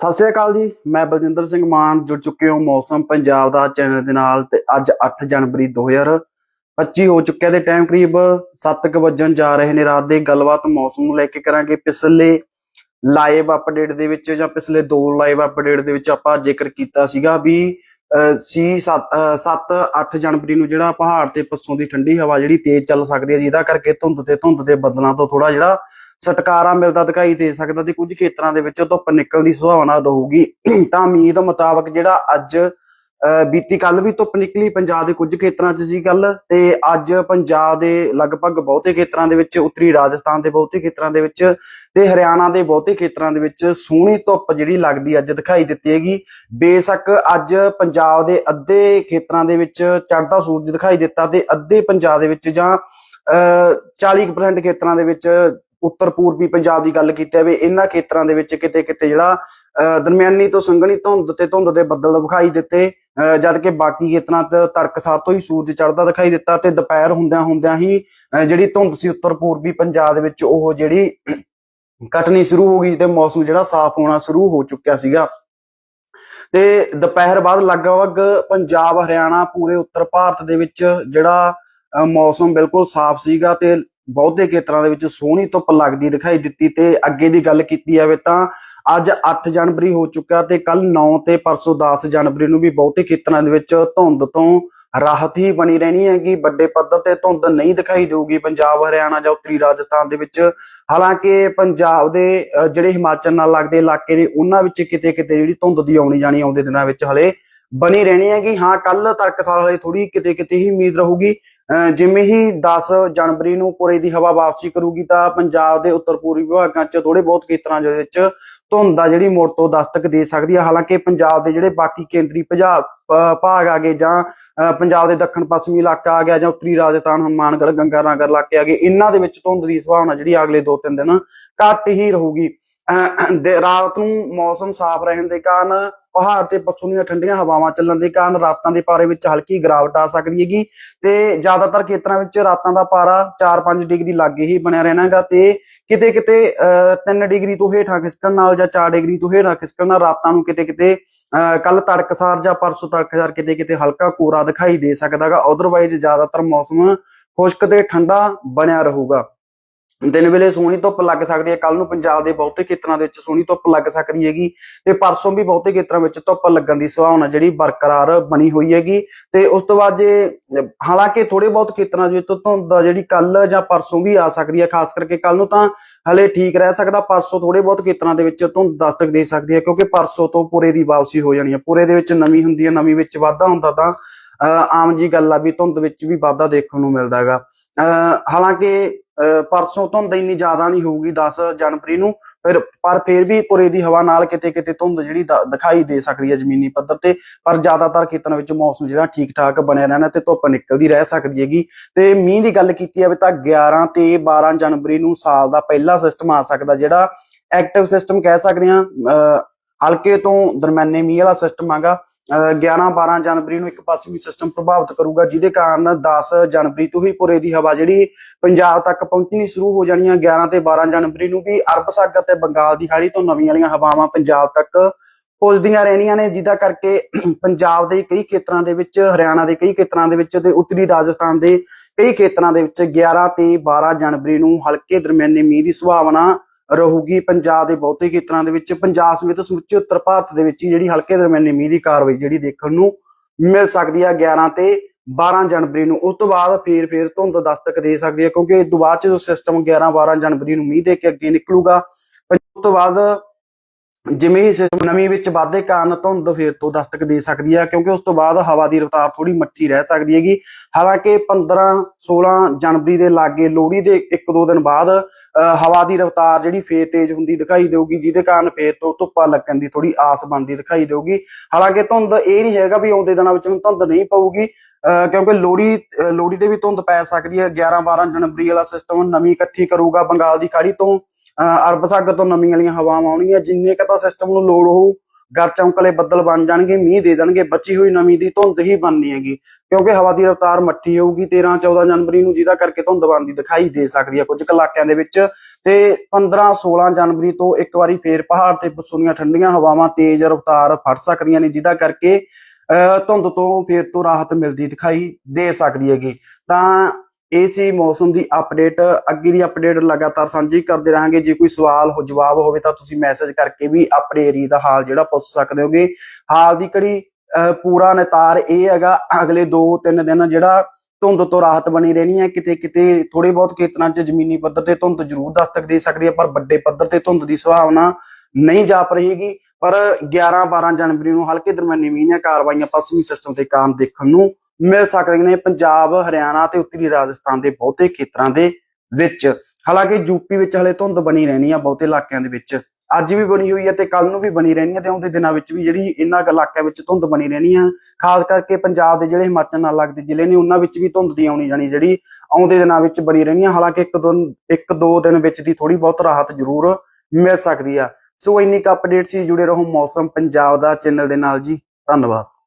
ਸਤਿ ਸ਼੍ਰੀ ਅਕਾਲ ਜੀ, ਮੈਂ ਬਲਜਿੰਦਰ ਸਿੰਘ ਮਾਨ ਜੁੜ ਚੁੱਕੇ ਹਾਂ ਮੌਸਮ ਪੰਜਾਬ ਦਾ ਚੈਨਲ ਦੇ ਨਾਲ ਤੇ ਅੱਜ 8 ਜਨਵਰੀ 2025 ਹੋ ਚੁੱਕਿਆ ਦੇ ਟਾਈਮ ਕਰੀਬ 7:00 ਵਜਣ ਜਾ ਰਹੇ ਨੇ। ਰਾਤ ਦੇ ਗੱਲਬਾਤ ਮੌਸਮ ਨੂੰ ਲੈ ਕੇ ਕਰਾਂਗੇ। ਪਿਛਲੇ ਲਾਈਵ ਅਪਡੇਟ ਦੇ ਵਿੱਚ ਜਾਂ ਪਿਛਲੇ ਦੋ ਲਾਈਵ ਅਪਡੇਟ ਦੇ ਵਿੱਚ ਆਪਾਂ ਜ਼ਿਕਰ ਕੀਤਾ ਸੀਗਾ ਵੀ ਸੀ 7 8 ਜਨਵਰੀ ਨੂੰ ਜਿਹੜਾ ਪਹਾੜ ਤੇ ਪੱਸੋਂ ਦੀ ਠੰਡੀ ਹਵਾ ਜਿਹੜੀ ਤੇਜ਼ ਚੱਲ ਸਕਦੀ ਹੈ ਜਿਹਦਾ ਕਰਕੇ ਧੁੰਦ ਤੇ ਧੁੰਦ ਦੇ ਬੱਦਲਾਂ ਤੋਂ ਥੋੜਾ ਜਿਹੜਾ ਛਟਕਾਰਾ ਮਿਲਦਾ, ਦਿਖਾਈ ਦੇ ਸਕਦਾ ਤੇ ਕੁਝ ਖੇਤਰਾਂ ਦੇ ਵਿੱਚ ਧੁੱਪ ਨਿਕਲਣ ਦੀ ਸੰਭਾਵਨਾ ਰਹੂਗੀ। ਤਾਂ ਉਮੀਦ ਮੁਤਾਬਕ ਜਿਹੜਾ ਅੱਜ ਬੀਤੀ ਕੱਲ ਵੀ ਧੁੱਪ ਨਿਕਲੀ ਪੰਜਾਬ ਦੇ ਕੁਝ ਖੇਤਰਾਂ 'ਚ ਸੀ ਕੱਲ ਤੇ ਅੱਜ ਪੰਜਾਬ ਦੇ ਲਗਭਗ ਬਹੁਤੇ ਖੇਤਰਾਂ ਦੇ ਵਿੱਚ ਉੱਤਰੀ ਰਾਜਸਥਾਨ ਦੇ ਬਹੁਤੇ ਖੇਤਰਾਂ ਦੇ ਵਿੱਚ ਤੇ ਹਰਿਆਣਾ ਦੇ ਬਹੁਤੇ ਖੇਤਰਾਂ ਦੇ ਵਿੱਚ ਸੋਹਣੀ ਧੁੱਪ ਜਿਹੜੀ ਲੱਗਦੀ ਅੱਜ ਦਿਖਾਈ ਦਿੱਤੀ ਹੈਗੀ। ਬੇਸ਼ੱਕ ਅੱਜ ਪੰਜਾਬ ਦੇ ਅੱਧੇ ਖੇਤਰਾਂ ਦੇ ਵਿੱਚ ਚੜ੍ਹਦਾ ਸੂਰਜ ਦਿਖਾਈ ਦਿੱਤਾ ਤੇ ਅੱਧੇ ਪੰਜਾਬ ਦੇ ਵਿੱਚ ਜਾਂ ਅਹ, 40% ਖੇਤਰਾਂ ਦੇ ਵਿੱਚ ਉੱਤਰ ਪੂਰਬੀ ਪੰਜਾਬ ਦੀ ਗੱਲ ਕੀਤੀ ਜਾਵੇ ਇਹਨਾਂ ਖੇਤਰਾਂ ਦੇ ਵਿੱਚ ਕਿਤੇ ਕਿਤੇ ਜਿਹੜਾ ਅਹ, ਦਰਮਿਆਨੀ ਤੋਂ ਸੰਘਣੀ ਧੁੰਦ ਤੇ ਧੁੰਦ ਦੇ ਬੱਦਲ ਵਿਖਾਈ ਦਿੱਤੇ ਅਹ, ਜਦ ਕਿ ਬਾਕੀ ਖੇਤਰਾਂ ਤੇ ਤੜਕਸਾਰ ਤੋਂ ਹੀ ਸੂਰਜ ਚੜ੍ਹਦਾ ਦਿਖਾਈ ਦਿੱਤਾ ਤੇ ਦੁਪਹਿਰ ਹੁੰਦਿਆਂ ਹੁੰਦਿਆਂ ਹੀ ਜਿਹੜੀ ਧੁੰਦ ਸੀ ਉੱਤਰ ਪੂਰਬੀ ਪੰਜਾਬ ਦੇ ਵਿੱਚ ਉਹ ਜਿਹੜੀ ਕਟਣੀ ਸ਼ੁਰੂ ਹੋ ਗਈ ਤੇ ਮੌਸਮ ਜਿਹੜਾ ਸਾਫ਼ ਹੋਣਾ ਸ਼ੁਰੂ ਹੋ ਚੁੱਕਿਆ ਸੀਗਾ। ਤੇ ਦੁਪਹਿਰ ਬਾਅਦ ਲਗਭਗ ਪੰਜਾਬ ਹਰਿਆਣਾ ਪੂਰੇ ਉੱਤਰ ਭਾਰਤ ਦੇ ਵਿੱਚ ਜਿਹੜਾ ਅਹ, ਮੌਸਮ ਬਿਲਕੁਲ ਸਾਫ਼ ਸੀਗਾ ਤੇ ਬਹੁਤੇ ਖੇਤਰਾਂ ਦੇ ਵਿੱਚ ਸੋਹਣੀ ਧੁੱਪ ਲੱਗਦੀ ਦਿਖਾਈ ਦਿੱਤੀ ਤੇ ਅੱਗੇ ਦੀ ਗੱਲ ਕੀਤੀ ਜਾਵੇ ਤਾਂ ਅੱਜ 8 ਜਨਵਰੀ ਹੋ ਚੁੱਕਾ ਤੇ ਕੱਲ 9 ਤੇ ਪਰਸੋਂ 10 ਜਨਵਰੀ ਨੂੰ ਵੀ ਬਹੁਤੇ ਖੇਤਰਾਂ ਦੇ ਵਿੱਚ ਧੁੰਦ ਤੋਂ ਰਾਹਤ ਹੀ ਬਣੀ ਰਹਿਣੀ ਹੈਗੀ। ਵੱਡੇ ਪੱਧਰ ਤੇ ਧੁੰਦ ਨਹੀਂ ਦਿਖਾਈ ਦੇਊਗੀ ਪੰਜਾਬ ਹਰਿਆਣਾ ਜਾਂ ਉੱਤਰੀ ਰਾਜਸਥਾਨ ਦੇ ਵਿੱਚ। ਹਾਲਾਂਕਿ ਪੰਜਾਬ ਦੇ ਅਹ, ਜਿਹੜੇ ਹਿਮਾਚਲ ਨਾਲ ਲੱਗਦੇ ਇਲਾਕੇ ਨੇ ਉਹਨਾਂ ਵਿੱਚ ਕਿਤੇ ਕਿਤੇ ਜਿਹੜੀ ਧੁੰਦ ਦੀ ਆਉਣੀ ਜਾਣੀ ਆਉਂਦੇ ਦਿਨਾਂ ਵਿੱਚ ਹਲੇ ਬਣੀ ਰਹਿਣੀ ਹੈਗੀ। ਹਾਂ ਕੱਲ ਤੜਕਸਾਰ ਵਾਲੇ ਥੋੜੀ ਕਿਤੇ ਕਿਤੇ ਹੀ ਉਮੀਦ ਰਹੂਗੀ। ਜਿਵੇਂ ਹੀ 10 ਜਨਵਰੀ ਨੂੰ ਕੋਰੇ ਦੀ ਹਵਾ ਵਾਪਸੀ ਕਰੂਗੀ ਤਾਂ ਪੰਜਾਬ ਦੇ ਉੱਤਰ ਪੂਰਬੀ ਵਿਭਾਗਾਂ 'ਚ ਥੋੜੇ ਬਹੁਤ ਖੇਤਰਾਂ ਦੇ ਵਿੱਚ ਧੁੰਦ ਦਾ ਜਿਹੜੀ ਮੋੜ ਤੋਂ ਦਸਤਕ ਦੇ ਸਕਦੀ ਹੈ ਹਾਲਾਂਕਿ ਪੰਜਾਬ ਦੇ ਜਿਹੜੇ ਬਾਕੀ ਕੇਂਦਰੀ ਪੰਜਾਬ ਅਹ, ਭਾਗ ਆ ਗਏ ਜਾਂ ਅਹ, ਪੰਜਾਬ ਦੇ ਦੱਖਣ ਪੱਛਮੀ ਇਲਾਕਾ ਆ ਗਿਆ ਜਾਂ ਉੱਤਰੀ ਰਾਜਸਥਾਨ ਹਨੂਮਾਨਗੜ੍ਹ ਗੰਗਾਨਗਰ ਇਲਾਕੇ ਆ ਗਏ ਇਹਨਾਂ ਦੇ ਵਿੱਚ ਧੁੰਦ ਦੀ ਸੰਭਾਵਨਾ ਜਿਹੜੀ ਅਗਲੇ 2-3 ਦਿਨ ਘੱਟ ਹੀ ਰਹੂਗੀ। ਦੇ ਰਾਤ ਨੂੰ ਮੌਸਮ ਸਾਫ਼ ਰਹਿਣ ਦੇ ਕਾਰਨ, ਪਹਾੜ ਤੇ ਪੱਛੋਂ ਦੀਆਂ ਠੰਡੀਆਂ ਹਵਾਵਾਂ ਚੱਲਣ ਦੇ ਕਾਰਨ ਰਾਤਾਂ ਦੇ ਪਾਰੇ ਵਿੱਚ ਹਲਕੀ ਗਿਰਾਵਟ ਆ ਸਕਦੀ ਹੈਗੀ ਤੇ ਜ਼ਿਆਦਾਤਰ ਖੇਤਰਾਂ ਵਿੱਚ ਰਾਤਾਂ ਦਾ ਪਾਰਾ 4-5 ਡਿਗਰੀ ਲਾਗੇ ਹੀ ਬਣਿਆ ਰਹਿਣਾਗਾ ਤੇ ਕਿਤੇ ਕਿਤੇ 3 ਡਿਗਰੀ ਤੋਂ ਹੇਠਾਂ ਖਿਸਕਣ ਨਾਲ ਜਾਂ 4 ਡਿਗਰੀ ਤੋਂ ਹੇਠਾਂ ਖਿਸਕਣ ਨਾਲ ਰਾਤਾਂ ਨੂੰ ਕਿਤੇ ਕਿਤੇ ਕੱਲ ਤੜਕਸਾਰ ਜਾਂ ਪਰਸੋਂ ਤੜਕਸਾਰ ਕਿਤੇ ਕਿਤੇ ਹਲਕਾ ਕੋਰਾ ਦਿਖਾਈ ਦੇ ਸਕਦਾਗਾ ਅਦਰਵਾਈਜ਼ ਜ਼ਿਆਦਾਤਰ ਮੌਸਮ ਖੁਸ਼ਕ ਤੇ ਠੰਡਾ ਬਣਿਆ ਰਹੂਗਾ। ਦਿਨ ਵੇਲੇ ਸੋਹਣੀ ਧੁੱਪ ਲੱਗ ਸਕਦੀ ਹੈ ਕੱਲ ਨੂੰ ਪੰਜਾਬ ਦੇ ਬਹੁਤੇ ਖੇਤਰਾਂ ਦੇ ਵਿੱਚ ਸੋਹਣੀ ਧੁੱਪ ਲੱਗ ਸਕਦੀ ਹੈਗੀ ਤੇ ਪਰਸੋਂ ਵੀ ਬਹੁਤੇ ਖੇਤਰਾਂ ਵਿੱਚ ਧੁੱਪ ਲੱਗਣ ਦੀ ਸੰਭਾਵਨਾ ਜਿਹੜੀ ਬਰਕਰਾਰ ਬਣੀ ਹੋਈ ਹੈਗੀ ਤੇ ਉਸ ਤੋਂ ਬਾਅਦ ਜੇ ਹਾਲਾਂਕਿ ਥੋੜੇ ਬਹੁਤ ਖੇਤਰਾਂ ਦੇ ਵਿੱਚ ਧੁੰਦ ਜਿਹੜੀ ਕੱਲ ਜਾਂ ਪਰਸੋਂ ਵੀ ਆ ਸਕਦੀ ਹੈ ਖਾਸ ਕਰਕੇ ਕੱਲ ਨੂੰ ਤਾਂ ਹਲੇ ਠੀਕ ਰਹਿ ਸਕਦਾ ਪਰਸੋਂ ਥੋੜੇ ਬਹੁਤ ਖੇਤਰਾਂ ਦੇ ਵਿੱਚ ਧੁੰਦ ਦਸਤਕ ਦੇ ਸਕਦੀ ਹੈ ਕਿਉਂਕਿ ਪਰਸੋਂ ਤੋਂ ਪੂਰੇ ਦੀ ਵਾਪਸੀ ਹੋ ਜਾਣੀ ਹੈ ਪੂਰੇ ਦੇ ਵਿੱਚ ਨਮੀ ਹੁੰਦੀ ਹੈ ਨਮੀ ਵਿੱਚ ਵਾਧਾ ਹੁੰਦਾ ਤਾਂ ਅਹ, ਆਮ ਜੀ ਗੱਲ ਆ ਵੀ ਧੁੰਦ ਵਿੱਚ ਵੀ ਵਾਧਾ ਦੇਖਣ ਨੂੰ ਮਿਲਦਾ ਹੈਗਾ। ਅਹ, ਹਾਲਾਂਕਿ ਪਰਸੋਂ ਧੁੰਦ ਇੰਨੀ ਜ਼ਿਆਦਾ ਨਹੀਂ ਹੋਊਗੀ 10 ਜਨਵਰੀ ਨੂੰ। ਫਿਰ ਪਰ ਫਿਰ ਵੀ ਪੁਰੇ ਦੀ ਹਵਾ ਨਾਲ ਕਿਤੇ ਕਿਤੇ ਧੁੰਦ ਜਿਹੜੀ ਦਿਖਾਈ ਦੇ ਸਕਦੀ ਹੈ ਜ਼ਮੀਨੀ ਪੱਧਰ ਤੇ। ਪਰ ਜ਼ਿਆਦਾਤਰ ਖੇਤਰਾਂ ਵਿੱਚ ਮੌਸਮ ਜਿਹੜਾ ਠੀਕ ਠਾਕ ਬਣਿਆ ਰਹਿਣਾ ਤੇ ਧੁੱਪ ਨਿਕਲਦੀ ਰਹਿ ਸਕਦੀ ਹੈਗੀ। ਤੇ ਮੀਂਹ ਦੀ ਗੱਲ ਕੀਤੀ ਜਾਵੇ ਤਾਂ 11 ਤੇ 12 ਜਨਵਰੀ ਨੂੰ ਸਾਲ ਦਾ ਪਹਿਲਾ ਸਿਸਟਮ ਆ ਸਕਦਾ ਜਿਹੜਾ ਐਕਟਿਵ ਸਿਸਟਮ ਕਹਿ ਸਕਦੇ ਹਾਂ। ਅਹ, ਹਲਕੇ ਤੋਂ ਦਰਮਿਆਨੇ ਮੀਂਹ ਵਾਲਾ ਸਿਸਟਮ ਆਗਾ। 11 12 ਜਨਵਰੀ ਨੂੰ ਇੱਕ ਪਾਸੇ ਵੀ ਸਿਸਟਮ ਪ੍ਰਭਾਵਿਤ ਕਰੂਗਾ, ਜਿਹਦੇ ਕਾਰਨ 10 ਜਨਵਰੀ ਤੋਂ ਹੀ ਪੁਰੇ ਦੀ ਹਵਾ ਜਿਹੜੀ ਪੰਜਾਬ ਤੱਕ ਪਹੁੰਚਣੀ ਸ਼ੁਰੂ ਹੋ ਜਾਣੀ ਹੈ 11 ਤੇ 12 ਜਨਵਰੀ ਨੂੰ ਵੀ ਅਰਬ ਸਾਗਰ ਤੇ ਬੰਗਾਲ ਦੀ ਖਾੜੀ ਤੋਂ ਨਵੀਆਂ ਵਾਲੀਆਂ ਹਵਾਵਾਂ ਪੰਜਾਬ ਤੱਕ ਪੁੱਜਦੀਆਂ ਰਹਿਣੀਆਂ ਨੇ, ਜਿਹਦਾ ਕਰਕੇ ਪੰਜਾਬ ਦੇ ਕਈ ਖੇਤਰਾਂ ਦੇ ਵਿੱਚ, ਹਰਿਆਣਾ ਦੇ ਕਈ ਖੇਤਰਾਂ ਦੇ ਵਿੱਚ ਤੇ ਉੱਤਰੀ ਰਾਜਸਥਾਨ ਦੇ ਕਈ ਖੇਤਰਾਂ ਦੇ ਵਿੱਚ 11 ਤੇ 12 ਜਨਵਰੀ ਨੂੰ ਹਲਕੇ ਦਰਮਿਆਨੇ ਮੀਂਹ ਦੀ ਸੰਭਾਵਨਾ ਰਹੂਗੀ ਪੰਜਾਬ ਦੇ ਬਹੁਤੇ ਖੇਤਰਾਂ ਦੇ ਵਿੱਚ। ਪੰਜਾਬ ਸਮੇਤ ਸਮੁੱਚੇ ਉੱਤਰ ਭਾਰਤ ਦੇ ਵਿੱਚ ਹੀ ਜਿਹੜੀ ਹਲਕੇ ਦਰਮਿਆਨੇ ਮੀਂਹ ਦੀ ਕਾਰਵਾਈ ਜਿਹੜੀ ਦੇਖਣ ਨੂੰ ਮਿਲ ਸਕਦੀ ਹੈ 11 ਤੇ 12 ਜਨਵਰੀ ਨੂੰ। ਉਸ ਤੋਂ ਬਾਅਦ ਫੇਰ ਫੇਰ ਧੁੰਦ ਦਸਤਕ ਦੇ ਸਕਦੀ ਹੈ ਕਿਉਂਕਿ ਇਸ ਤੋਂ ਬਾਅਦ ਚ ਸਿਸਟਮ 11 12 ਜਨਵਰੀ ਨੂੰ ਮੀਂਹ ਦੇ ਕੇ ਅੱਗੇ ਨਿਕਲੂਗਾ। ਉਸ ਤੋਂ ਬਾਅਦ ਜਿਵੇਂ ਹੀ ਸਿਸਟਮ ਨਮੀ ਵਿੱਚ ਵਾਧੇ ਕਾਰਨ ਧੁੰਦ ਫੇਰ ਤੋਂ ਦਸਤਕ ਦੇ ਸਕਦੀ ਹੈ ਕਿਉਂਕਿ ਉਸ ਤੋਂ ਬਾਅਦ ਹਵਾ ਦੀ ਰਫ਼ਤਾਰ ਥੋੜੀ ਮੱਠੀ ਰਹਿ ਸਕਦੀ ਹੈਗੀ। ਹਾਲਾਂਕਿ 15 16 ਜਨਵਰੀ ਦੇ ਲਾਗੇ ਲੋਹੜੀ ਦੇ ਇੱਕ ਦੋ ਦਿਨ ਬਾਅਦ ਅਹ, ਹਵਾ ਦੀ ਰਫ਼ਤਾਰ ਜਿਹੜੀ ਫੇਰ ਤੇਜ਼ ਹੁੰਦੀ ਦਿਖਾਈ ਦੇਊਗੀ ਜਿਹਦੇ ਕਾਰਨ ਫੇਰ ਤੋਂ ਧੁੱਪਾ ਲੱਗਣ ਦੀ ਥੋੜੀ ਆਸ ਬਣਦੀ ਦਿਖਾਈ ਦੇਊਗੀ। ਹਾਲਾਂਕਿ ਧੁੰਦ ਇਹ ਨਹੀਂ ਹੈਗਾ ਵੀ ਆਉਂਦੇ ਦਿਨਾਂ ਵਿੱਚ ਹੁਣ ਧੁੰਦ ਨਹੀਂ ਪਊਗੀ ਅਹ, ਕਿਉਂਕਿ ਲੋਹੜੀ ਅਹ, ਲੋਹੜੀ ਦੇ ਵੀ ਧੁੰਦ ਪੈ ਸਕਦੀ ਹੈ। 11 12 ਜਨਵਰੀ ਵਾਲਾ ਸਿਸਟਮ ਨਮੀ ਇਕੱਠੀ ਕਰੂਗਾ ਬੰਗਾਲ ਦੀ ਖਾੜੀ ਤੋਂ। ਅਰਬ ਸਾਗਰ ਤੋਂ ਨਮੀ ਵਾਲੀਆਂ ਹਵਾਵਾਂ ਆਉਣਗੀਆਂ ਜਿੰਨੇ ਕੁ ਤਾਂ ਸਿਸਟਮ ਨੂੰ ਲੋੜ ਹੋਊ ਗਰ ਚਮਕਲੇ ਬੱਦਲ ਬਣ ਜਾਣਗੇ ਮੀਂਹ ਦੇ ਦੇਣਗੇ ਬਚੀ ਹੋਈ ਨਮੀ ਦੀ ਧੁੰਦ ਹੀ ਬਣਨੀ ਹੈਗੀ। ਕਿਉਂਕਿ ਹਵਾ ਦੀ ਰਫ਼ਤਾਰ ਮੱਠੀ ਹੋਊਗੀ 13 14 ਜਨਵਰੀ ਨੂੰ ਜਿਹਦਾ ਕਰਕੇ ਧੁੰਦ ਬਣਦੀ ਦਿਖਾਈ ਦੇ ਸਕਦੀ ਹੈ ਕੁਝ ਕੁ ਇਲਾਕਿਆਂ ਦੇ ਵਿੱਚ। ਤੇ 15 16 ਜਨਵਰੀ ਤੋਂ ਇੱਕ ਵਾਰੀ ਫੇਰ ਪਹਾੜ ਤੇ ਪੱਸੋਂ ਦੀਆਂ ਠੰਡੀਆਂ ਹਵਾਵਾਂ ਤੇਜ਼ ਰਫ਼ਤਾਰ ਫੜ ਸਕਦੀਆਂ ਨੇ ਜਿਹਦਾ ਕਰਕੇ ਅਹ, ਧੁੰਦ ਤੋਂ ਫੇਰ ਤੋਂ ਰਾਹਤ ਮਿਲਦੀ ਦਿਖਾਈ ਦੇ ਸਕਦੀ ਹੈਗੀ। ਤਾਂ ਇਹ ਸੀ ਮੌਸਮ ਦੀ ਅਪਡੇਟ ਅੱਗੇ ਦੀ ਅਪਡੇਟ ਲਗਾਤਾਰ ਸਾਂਝੀ ਕਰਦੇ ਰਹਾਂਗੇ। ਜੇ ਕੋਈ ਸਵਾਲ ਹੋ, ਜਵਾਬ ਹੋਵੇ ਤਾਂ ਤੁਸੀਂ ਮੈਸੇਜ ਕਰਕੇ ਵੀ ਆਪਣੇ ਏਰੀਆ ਦਾ ਹਾਲ ਜਿਹੜਾ ਪੁੱਛ ਸਕਦੇ ਹੋਗੇ। ਹਾਲ ਦੀ ਘੜੀ ਪੂਰਾ ਨਿਤਾਰ ਇਹ ਹੈਗਾ, ਅਗਲੇ 2-3 ਦਿਨ ਜਿਹੜਾ ਧੁੰਦ ਤੋਂ ਰਾਹਤ ਬਣੀ ਰਹਿਣੀ ਹੈ। ਕਿਤੇ ਕਿਤੇ ਥੋੜੇ ਬਹੁਤ ਖੇਤਰਾਂ 'ਚ ਜ਼ਮੀਨੀ ਪੱਧਰ ਤੇ ਧੁੰਦ ਜ਼ਰੂਰ ਦਸਤਕ ਦੇ ਸਕਦੀ ਹੈ, ਪਰ ਵੱਡੇ ਪੱਧਰ ਤੇ ਧੁੰਦ ਦੀ ਸੰਭਾਵਨਾ ਨਹੀਂ ਜਾਪ ਰਹੇਗੀ। ਪਰ 11-12 ਜਨਵਰੀ ਨੂੰ ਹਲਕੇ ਦਰਮਿਆਨੀ ਮੀਂਹ ਦੀਆਂ ਕਾਰਵਾਈਆਂ ਪੱਛਮੀ ਸਿਸਟਮ ਦੇ ਕਾਰਨ ਦੇਖਣ ਨੂੰ ਮਿਲ ਸਕਦੀਆਂ ਨੇ ਪੰਜਾਬ, ਹਰਿਆਣਾ ਤੇ ਉੱਤਰੀ ਰਾਜਸਥਾਨ ਦੇ ਬਹੁਤੇ ਖੇਤਰਾਂ ਦੇ ਵਿੱਚ। ਹਾਲਾਂਕਿ ਯੂਪੀ ਵਿੱਚ ਹਲੇ ਧੁੰਦ ਬਣੀ ਰਹਿਣੀ ਆ ਬਹੁਤੇ ਇਲਾਕਿਆਂ ਦੇ ਵਿੱਚ। ਅੱਜ ਵੀ ਬਣੀ ਹੋਈ ਹੈ ਤੇ ਕੱਲ ਨੂੰ ਵੀ ਬਣੀ ਰਹਿਣੀ ਹੈ ਤੇ ਆਉਂਦੇ ਦਿਨਾਂ ਵਿੱਚ ਵੀ ਜਿਹੜੀ ਇਹਨਾਂ ਇਲਾਕਿਆਂ ਵਿੱਚ ਧੁੰਦ ਬਣੀ ਰਹਿਣੀ ਆ, ਖਾਸ ਕਰਕੇ ਪੰਜਾਬ ਦੇ ਜਿਹੜੇ ਹਿਮਾਚਲ ਨਾਲ ਲੱਗਦੇ ਜ਼ਿਲ੍ਹੇ ਨੇ, ਉਹਨਾਂ ਵਿੱਚ ਵੀ ਧੁੰਦ ਦੀ ਆਉਣੀ ਜਾਣੀ ਜਿਹੜੀ ਆਉਂਦੇ ਦਿਨਾਂ ਵਿੱਚ ਬਣੀ ਰਹਿਣੀ ਆ। ਹਾਲਾਂਕਿ ਇੱਕ ਦੋ ਇੱਕ ਦੋ ਦਿਨ ਵਿੱਚ ਦੀ ਥੋੜੀ ਬਹੁਤ ਰਾਹਤ ਜ਼ਰੂਰ ਮਿਲ ਸਕਦੀ ਆ। ਸੋ ਇੰਨੀ ਕੁ ਅਪਡੇਟ ਸੀ ਜੁੜੇ ਰਹੋ ਮੌਸਮ ਪੰਜਾਬ ਦਾ ਚੈਨਲ ਦੇ ਨਾਲ ਜੀ। ਧੰਨਵਾਦ।